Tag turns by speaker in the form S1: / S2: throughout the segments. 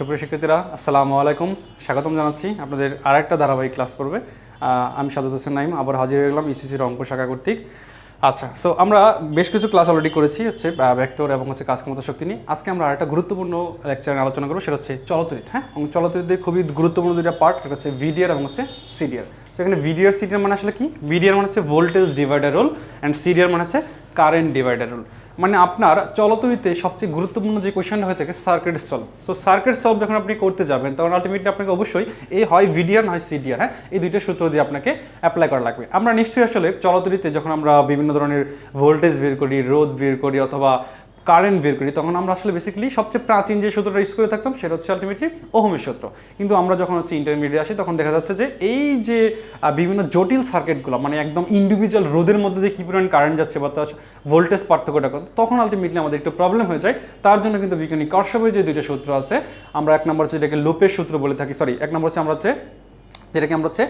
S1: সুপ্রিয় শিক্ষার্থীরা, আসসালামু আলাইকুম। স্বাগতম জানাচ্ছি। আপনাদের আর একটা ধারাবাহিক ক্লাস করবে আমি সাজাদ হোসেন নাইম আবার হাজির হয়ে গেলাম ইসিসি রংপুর শাখা কর্তৃক। আচ্ছা সো আমরা বেশ কিছু ক্লাস অলরেডি করেছি, হচ্ছে ভেক্টর এবং হচ্ছে কাজ ক্ষমতা শক্তি নিয়ে। আজকে আমরা আরেকটা গুরুত্বপূর্ণ লেকচার আলোচনা করব, সেটা হচ্ছে চলতরিত হ্যাঁ? এবং চলতরিতের খুবই গুরুত্বপূর্ণ দুটা পার্ট হচ্ছে ভিডিয়ার এবং হচ্ছে সিডিআর সেখানে ভিডিআর সিডিআর মানে আসলে কি? ভিডিআর মানে হচ্ছে voltage divider rule and CDR মানে হচ্ছে কারেন্ট ডিভাইডার রোল মানে আপনার চলতরিতে সবচেয়ে গুরুত্বপূর্ণ যে কোয়েশনটা হয়ে থাকে circuit solve so circuit solve যখন আপনি করতে যাবেন, তখন আলটিমেটলি আপনাকে অবশ্যই এই হয় ভিডিআর হয় সিডিআর হ্যাঁ? এই দুইটা সূত্র দিয়ে আপনাকে অ্যাপ্লাই করা লাগবে। আমরা নিশ্চয়ই আসলে চলতরিতে যখন আমরা বিভিন্ন ধরনের ভোল্টেজ বের করি রোদ বের করি অথবা কারেন্ট বের করি, তখন আমরা আসলে বেসিক্যালি সবচেয়ে প্রাচীন যে সূত্রটা ইউজ করে থাকতাম সেটা হচ্ছে আলটিমেটলি ওহমের সূত্র। কিন্তু আমরা যখন হচ্ছে ইন্টারমিডিয়েট আসি, তখন দেখা যাচ্ছে যে এই যে বিভিন্ন জটিল সার্কিটগুলো মানে একদম ইন্ডিভিজুয়াল রোদের মধ্যে দিয়ে কী পরিমাণ কারেন্ট যাচ্ছে বা তার ভোল্টেজ পার্থক্যটা কত, তখন আলটিমেটলি আমাদের একটু প্রবলেম হয়ে যায়। তার জন্য কিন্তু বিজ্ঞানী কর্ষবের যে দুইটা সূত্র আছে, আমরা এক নম্বর হচ্ছে এটাকে লোপের সূত্র বলে থাকি সরি এক নম্বর হচ্ছে আমরা হচ্ছে যেটাকে আমরা হচ্ছে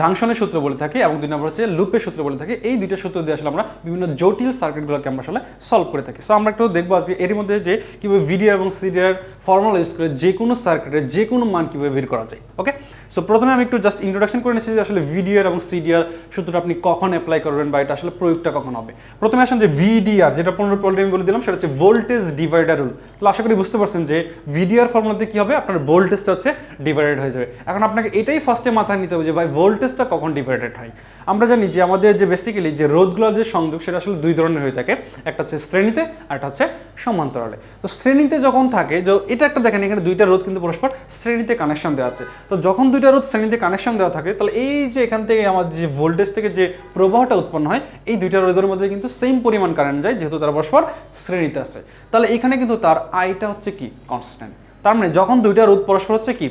S1: জাংশনের সূত্র বলে থাকি এবং দুই নম্বর হচ্ছে লুপের সূত্র বলে থাকি। এই দুইটা সূত্র দিয়ে আসলে আমরা বিভিন্ন জটিল সার্কিটগুলোকে আমরা আসলে সলভ করে থাকি। সো আমরা একটু দেখব আজকে এর মধ্যে যে কীভাবে ভিডিও এবং সিডিআর ফর্মুলা ইউজ করে যে কোনো সার্কিটের যে কোনো মান কীভাবে বের করা যায়। ওকে সো প্রথমে আমি একটু জাস্ট ইন্ট্রোডাকশন করে নিচ্ছি যে আসলে ভিডিআর এবং সিডিআর সূত্রটা আপনি কখন অ্যাপ্লাই করবেন বা এটা আসলে প্রয়োগটা কখন হবে। প্রথমে আসেন যে ভিডিআর যেটা পনেরো পনেরো আমি বলে দিলাম, সেটা হচ্ছে ভোল্টেজ ডিভাইডার রুল তাহলে আশা করি বুঝতে পারছেন যে ভিডিআর ফর্মুলাতে কী হবে? আপনার ভোল্টেজটা হচ্ছে ডিভাইডেড হয়ে যাবে। এখন আপনাকে এটাই ফার্স্টে মাথায় নিতে হবে যে ভাই ভোল্টেজটা কখন ডিভাইডেড হয়। আমরা জানি যে আমাদের যে বেসিক্যালি যে রোধগুলোর যে সংযোগ, সেটা আসলে দুই ধরনের হয়ে থাকে। একটা হচ্ছে শ্রেণীতে আর একটা হচ্ছে সমান্তরালে। তো শ্রেণীতে যখন থাকে যে এটা একটা দেখেন, এখানে দুইটা রোধ কিন্তু পরস্পর শ্রেণীতে কানেকশন দেওয়া আছে। তো যখন দুইটা রোধ শ্রেণীতে কানেকশন দেওয়া থাকে, তাহলে এই যে এখান থেকে আমাদের যে ভোল্টেজ থেকে যে প্রবাহটা উৎপন্ন হয়, এই দুইটা রোধের মধ্যে কিন্তু সেম পরিমাণ কারেন্ট যায়, যেহেতু তারা পরস্পর শ্রেণীতে আছে। তাহলে এখানে কিন্তু তার আইটা হচ্ছে কি? কনস্ট্যান্ট তার মানে যখন দুইটা রোধ পরস্পর হচ্ছে কি?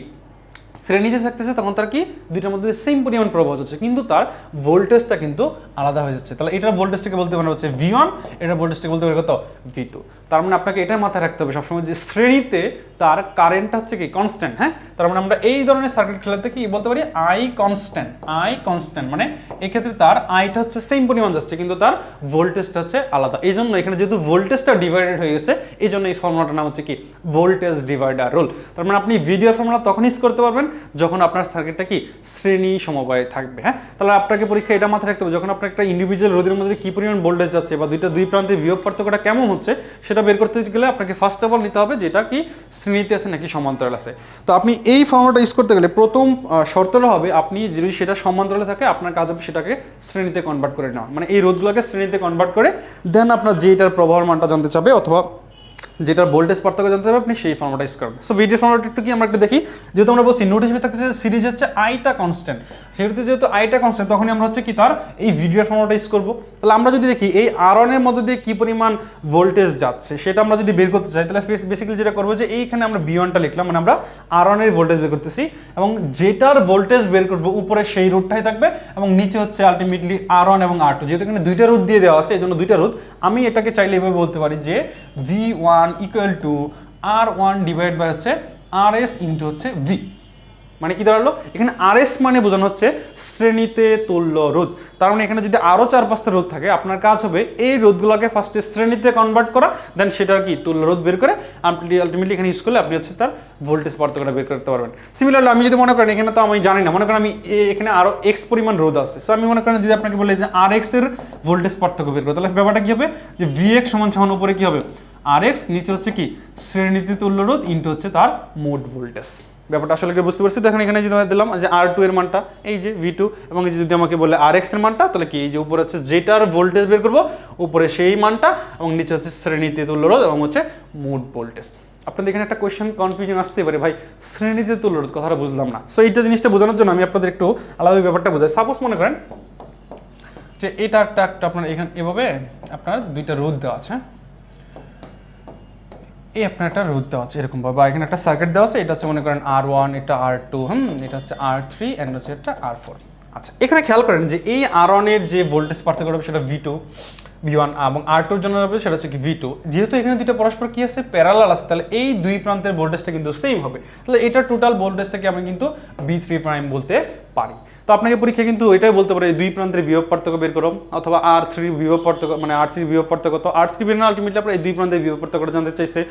S1: শ্রেণীতে থাকতেছে, তখন তার কি দুইটার মধ্যে সেম পরিমাণ প্রবাহ হচ্ছে, কিন্তু তার ভোল্টেজটা কিন্তু আলাদা হয়ে যাচ্ছে। তাহলে এটার ভোল্টেজটাকে বলতে পারে হচ্ছে ভি ওয়ান এটার ভোল্টেজটাকে বলতে পারে কত? ভি টু তার মানে আপনাকে এটা মাথায় রাখতে হবে সবসময় যে শ্রেণীতে তার কারেন্টটা হচ্ছে কি কনস্ট্যান্ট হ্যাঁ? তার মানে আমরা এই ধরনের সার্কিট খেলাতে কি বলতে পারি? আই কনস্ট্যান্ট আই কনস্ট্যান্ট মানে এক্ষেত্রে তার আইটা হচ্ছে সেম পরিমাণ যাচ্ছে, কিন্তু তার ভোল্টেজটা হচ্ছে আলাদা। এই জন্য এখানে যেহেতু ভোল্টেজটা ডিভাইডেড হয়ে গেছে এই জন্য এই ফর্মুলাটার নাম হচ্ছে কি? ভোল্টেজ ডিভাইডার রোল তার মানে আপনি ভিডিও ফর্মুলা তখন ইউজ করতে পারবেন যখন আপনার সার্কিটটা কি শ্রেণি সমবায়ে থাকবে হ্যাঁ? তাহলে আপনাকে পরীক্ষা এটা মাথায় রাখতে হবে, যখন আপনার একটা ইন্ডিভিজুয়াল রোদের মধ্যে কি পরিমাণ ভোল্টেজ যাচ্ছে বা দুইটা দুই প্রান্তে বিয়োগ পার্থক্যটা কেমন হচ্ছে, সেটা বের করতে গেলে আপনাকে ফার্স্ট অফ অল নিতে হবে যেটা কি শ্রেণীতে আছে নাকি সমান্তরাল আছে? তো আপনি এই ফর্মুলাটা ইউজ করতে গেলে প্রথম শর্তটা হবে আপনি যদি সেটা সমান্তরালে থাকে, আপনার কাজ হবে সেটাকে শ্রেণীতে কনভার্ট করে নেওয়া। মানে এই রোধগুলোকে শ্রেণীতে কনভার্ট করে দেন আপনার যেটার প্রবাহের মানটা জানতে চাবে অথবা যেটার ভোল্টেজ পার্থক্য জানতে হবে আপনি সেই ফর্মুলাটা ইউজ করবেন। সো ভিডিও ফর্মুলাটা একটু কি আমরা একটু দেখি। যেহেতু আমরা বলছি নোটিশ থাকতেছে সিরিজ হচ্ছে আইটা কনস্ট্যান্ট সেহেতু যেহেতু আইটা কনস্ট্যান্ট তখনই আমরা হচ্ছে কি তার এই ভিডিও ফর্মুলাটা ইউজ করব। তাহলে আমরা যদি দেখি, এই আরনের মধ্যে দিয়ে কি পরিমাণ ভোল্টেজ যাচ্ছে, সেটা আমরা যদি বের করতে চাই, তাহলে বেসিক্যালি যেটা করব যে এইখানে আমরা বি ওয়ানটা লিখলাম মানে আমরা আরনের ভোল্টেজ বের করতেছি। এবং যেটার ভোল্টেজ বের করব, উপরে সেই রুটটাই থাকবে, এবং নিচে হচ্ছে আলটিমেটলি আর ওয়ান এবং আর টু যেহেতু এখানে দুইটা রুট দিয়ে দেওয়া আছে, এই জন্য দুইটা রুট আমি এটাকে চাইলে এভাবে বলতে পারি যে V one equal to R one divide by হচ্ছে আর এস ইন্টু হচ্ছে ভি মানে কি দাঁড়াল? এখানে আর এস মানে বোঝানো হচ্ছে শ্রেণীতে তুল্য রোধ। তার মানে এখানে যদি আরও চার পাঁচটা রোধ থাকে, আপনার কাজ হবে এই রোধগুলোকে ফার্স্টে শ্রেণীতে কনভার্ট করা দেন সেটার কি তুল্য রোধ বের করে আপনি আলটিমেটলি এখানে ইউজ করলে আপনি হচ্ছে তার ভোল্টেজ পার্থক্যটা বের করতে পারবেন। সিমিলারলি আমি যদি মনে করেন, এখানে তো আমি জানি না, মনে করেন আমি এখানে আরও এক্স পরিমাণ রোধ আছে। সো আমি মনে করেন যদি আপনাকে বলে যে আর এক্সের ভোল্টেজ পার্থক্য বের করে, তাহলে ব্যাপারটা কি হবে? যে ভি এক্স সমান সমান উপরে কি হবে? আর এক্স নিচে হচ্ছে কি, শ্রেণীতে তুল্য রোধ ইন্টু হচ্ছে তার মোট ভোল্টেজ। ব্যাপারটা আসলে কি বুঝতে পারছি? দেখেন এখানে যদি আমি দিলাম, যে আর টু এর মানটা, এই যে ভি টু এবং যদি আমাকে বলে আর এক্সের মানটা, তাহলে কি এই যে উপরে হচ্ছে যেটার ভোল্টেজ বের করব, উপরে সেই মানটা, এবং নিচে হচ্ছে শ্রেণীতে তুল্য রোধ এবং হচ্ছে মোট ভোল্টেজ। আপনাদের এখানে একটা কোয়েশ্চেন কনফিউশন আসতে পারে, ভাই, শ্রেণীতে তুল্য রোধ কথাটা বুঝলাম না। সো এইটা জিনিসটা বোঝানোর জন্য আমি আপনাদের একটু আলাদা ব্যাপারটা বোঝাই। সাপোজ মনে করেন যে এটা একটা একটা আপনার এখানে, এভাবে আপনার দুইটা রোধ দেওয়া আছে? এই আপনার একটা রোধ দেওয়া আছে এরকম বা এখানে একটা সার্কিট দেওয়া আছে, এটা হচ্ছে মনে করেন আর ওয়ান এটা আর টু হুম, এটা হচ্ছে আর থ্রি অ্যান্ড হচ্ছে একটা আর ফোর আচ্ছা এখানে খেয়াল করেন যে এই আর ওয়ানের যে ভোল্টেজ পার্থক্য হবে সেটা ভি টু ভি ওয়ান এবং আর টুর জন্য হবে সেটা হচ্ছে কি ভি টু যেহেতু এখানে দুইটা পরস্পর কি আছে? প্যারালাল আছে, তাহলে এই দুই প্রান্তের ভোল্টেজটা কিন্তু সেম হবে। তাহলে এটা টোটাল ভোল্টেজটাকে আমি কিন্তু বি থ্রি প্রাইম বলতে পারি। তো আপনাকে পরীক্ষা কিন্তু এটাই বলতে পারে দুই প্রান্তের বিভব পার্থক্য বের করো, অথবা আর থ্রি বিভব পার্থক্য মানে আর থ্রি বিভব পার্থক্য। তো আর থ্রি বের আলটিমেটলি আপনার এই দুই প্রান্তের বিভব পার্থক্যটা জানতে চাইছে।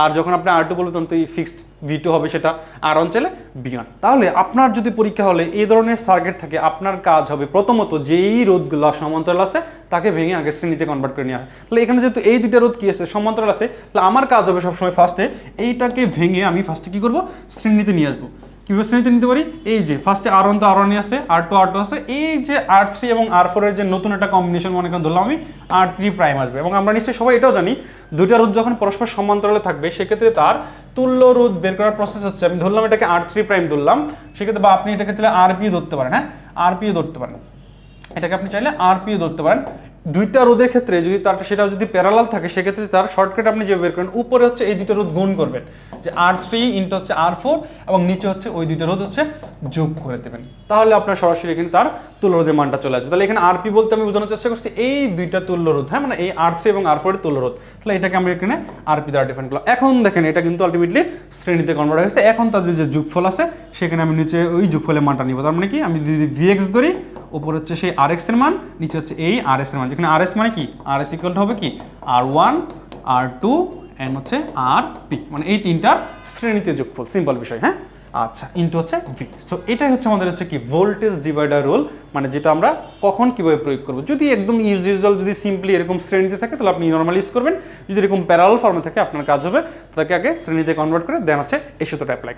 S1: আর যখন আপনি আর টু বলবেন, তখন তো এই ফিক্সড ভি টু হবে সেটা, আর অঞ্চলে বিয়ন তাহলে আপনার যদি পরীক্ষা হলে এই ধরনের সার্কিট থাকে, আপনার কাজ হবে প্রথমত যেই রোধগুলো সমান্তরাল আছে, তাকে ভেঙে আগে শ্রেণীতে কনভার্ট করে নিয়ে হয় তাহলে এখানে যেহেতু এই দুইটা রোধ কি আছে, সমান্তরাল আছে, তাহলে আমার কাজ হবে সবসময় ফার্স্টে এইটাকে ভেঙে আমি ফার্স্টে কি করব? শ্রেণীতে নিয়ে আসব। কীভাবে শ্রেণীতে নিতে পারি? এই যে ফার্স্টে আর ওয়ান তো আর ওয়ানই আছে আর টু আর টু আছে, এই যে আর থ্রি এবং আর ফোরের যে নতুন একটা কম্বিনেশন মনে করেন, ধরলাম আমি আর থ্রি প্রাইম আসবে। এবং আমরা নিশ্চয়ই সবাই এটাও জানি, দুইটা রোধ যখন পরস্পর সমান্তরালে থাকবে, সেক্ষেত্রে তার তুল্য রোধ বের করার প্রসেস হচ্ছে, আমি ধরলাম এটাকে আর থ্রি প্রাইম ধরলাম, সেক্ষেত্রে বা আপনি এটাকে চাইলে আর পিও ধরতে পারেন হ্যাঁ? আর পিও ধরতে পারেন। এটাকে আপনি চাইলে আর পিও ধরতে পারেন। দুইটা রোদের ক্ষেত্রে যদি তার সেটা যদি প্যারালাল থাকে, সেক্ষেত্রে তার শর্টকাট আপনি যে বের করেন, উপরে হচ্ছে এই দুইটা রোধ গুণ করবেন। যে আর থ্রি ইন্টু হচ্ছে আর ফোর এবং নিচে হচ্ছে ওই দুইটা রোদ হচ্ছে যোগ করে দেবেন। তাহলে আপনার সরাসরি এখানে তার তুল্য রোধের মানটা চলে আসবে। তাহলে এখানে আর পি বলতে আমি বোঝানোর চেষ্টা করছি, এই দুইটা তুল্য রোধ হ্যাঁ মানে এই আর থ্রি এবং আর ফোরের তুল্য রোধ। তাহলে এটাকে আমি এখানে আর পি দ্বারা ডিফাইন করলাম। এখন দেখেন, এটা কিন্তু আলটিমেটলি শ্রেণীতে কনভার্ট হয়েছে এখন তাদের যে যোগফল আছে, সেখানে আমি নিচে ওই যোগফলের মানটা নিব। তার মানে কি? আমি যদি ভিএক্স ধরি উপর হচ্ছে সেই আর এক্সের মান, নিচে হচ্ছে এই আর এর মান। যেখানে আর এস মানে কি? আর এস ইকুয়াল হবে কি? R one R two and হচ্ছে আর পি মানে এই তিনটার শ্রেণীতে যোগফল সিম্পল বিষয় হ্যাঁ? আচ্ছা ইন্টু হচ্ছে ভি সো এটাই হচ্ছে আমাদের হচ্ছে কি ভোল্টেজ ডিভাইডার রোল মানে যেটা আমরা কখন কীভাবে প্রয়োগ করব। যদি একদম ইউজ ইউজুয়াল যদি সিম্পলি এরকম শ্রেণীতে থাকে, তাহলে আপনি নর্মাল ইউজ করবেন। যদি এরকম প্যারাল ফর্মে থাকে, আপনার কাজ হবে। তাকে আগে শ্রেণীতে কনভার্ট করে দেন হচ্ছে এই সূত্রটা অ্যাপ্লাই